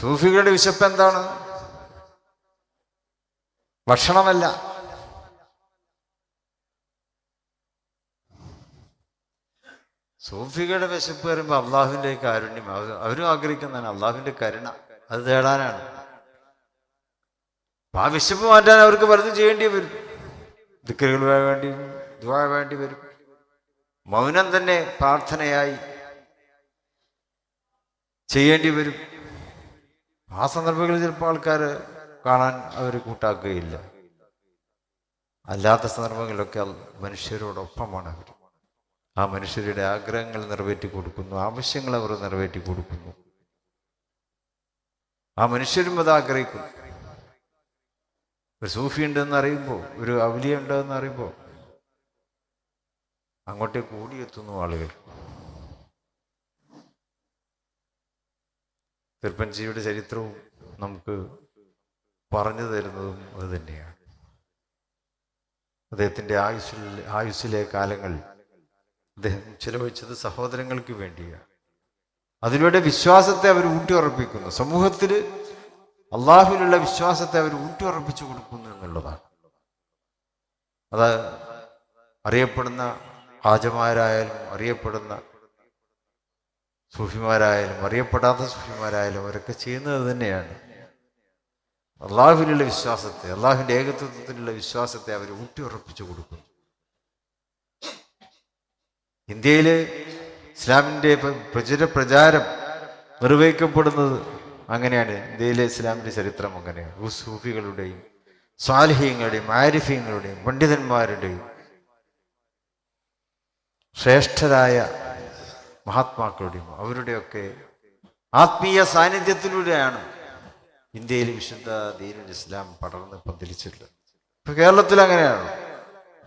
സൂഫികളുടെ വിശപ്പ് എന്താണ്? ഭക്ഷണമല്ല. സൂഫികളുടെ വിശപ്പ് വരുമ്പോൾ അള്ളാഹുവിന്റെ കാരുണ്യം. അവരും ആഗ്രഹിക്കുന്നതാണ് അള്ളാഹുവിന്റെ കരുണ. അത് തേടാനാണ്. ആ വിശപ്പ് മാറ്റാൻ അവർക്ക് പലതും ചെയ്യേണ്ടി വരും. ദിക്കറുകൾ വേണ്ടി ദുവാ വേണ്ടി വരും. മൗനം തന്നെ പ്രാർത്ഥനയായി ചെയ്യേണ്ടി വരും. ആ സന്ദർഭങ്ങളിൽ ചിലപ്പോൾ ആൾക്കാർ കാണാൻ അവർ കൂട്ടാക്കുകയില്ല. അല്ലാത്ത സന്ദർഭങ്ങളിലൊക്കെ മനുഷ്യരോടൊപ്പമാണ് അവർ. ആ മനുഷ്യരുടെ ആഗ്രഹങ്ങൾ നിറവേറ്റി കൊടുക്കുന്നു ആവശ്യങ്ങൾ അവർ നിറവേറ്റി കൊടുക്കുന്നു. ആ മനുഷ്യരും അത് ആഗ്രഹിക്കുന്നു. ഒരു സൂഫി ഉണ്ടെന്ന് അറിയുമ്പോൾ ഒരു അവലിയ ഉണ്ടെന്ന് അറിയുമ്പോൾ അങ്ങോട്ടേക്ക് ഓടിയെത്തുന്നു ആളുകൾ. തിരുപ്പഞ്ചിയുടെ ചരിത്രവും നമുക്ക് പറഞ്ഞു തരുന്നതും അത് തന്നെയാണ്. അദ്ദേഹത്തിന്റെ ആയുസ്സിൽ ആയുസ്സിലെ കാലങ്ങൾ അദ്ദേഹം ചിലവഴിച്ചത് സഹോദരങ്ങൾക്ക് വേണ്ടിയാണ്. അതിലൂടെ വിശ്വാസത്തെ അവർ ഊട്ടിയുറപ്പിക്കുന്നു. സമൂഹത്തിൽ അള്ളാഹുവിലുള്ള വിശ്വാസത്തെ അവർ ഊട്ടിയുറപ്പിച്ചു കൊടുക്കുന്നു എന്നുള്ളതാണ്. അത് അറിയപ്പെടുന്ന ഹാജമാരായാലും അറിയപ്പെടുന്ന സൂഫിമാരായാലും അറിയപ്പെടാത്ത സൂഫിമാരായാലും അവരൊക്കെ ചെയ്യുന്നത് തന്നെയാണ്. അള്ളാഹുവിനുള്ള വിശ്വാസത്തെ അള്ളാഹുവിന്റെ ഏകത്വത്തിലുള്ള വിശ്വാസത്തെ അവർ ഊട്ടിയുറപ്പിച്ചു കൊടുക്കുന്നു ഇന്ത്യയിൽ ഇസ്ലാമിന്റെ പ്ര- പ്രചുര പ്രചാരം നിർവഹിക്കപ്പെടുന്നത് അങ്ങനെയാണ്. ഇന്ത്യയിലെ ഇസ്ലാമിന്റെ ചരിത്രം അങ്ങനെയാണ്. സൂഫികളുടെയും സ്വാലിഹ്യങ്ങളുടെയും ആരിഫ്യങ്ങളുടെയും പണ്ഡിതന്മാരുടെയും ശ്രേഷ്ഠരായ മഹാത്മാക്കളുടെയും അവരുടെയൊക്കെ ആത്മീയ സാന്നിധ്യത്തിലൂടെയാണ് ഇന്ത്യയിൽ വിശുദ്ധ ദീനുൽ ഇസ്ലാം പടർന്ന് പന്തലിച്ചിട്ടുള്ളത് ഇപ്പൊ കേരളത്തിൽ അങ്ങനെയാണ്?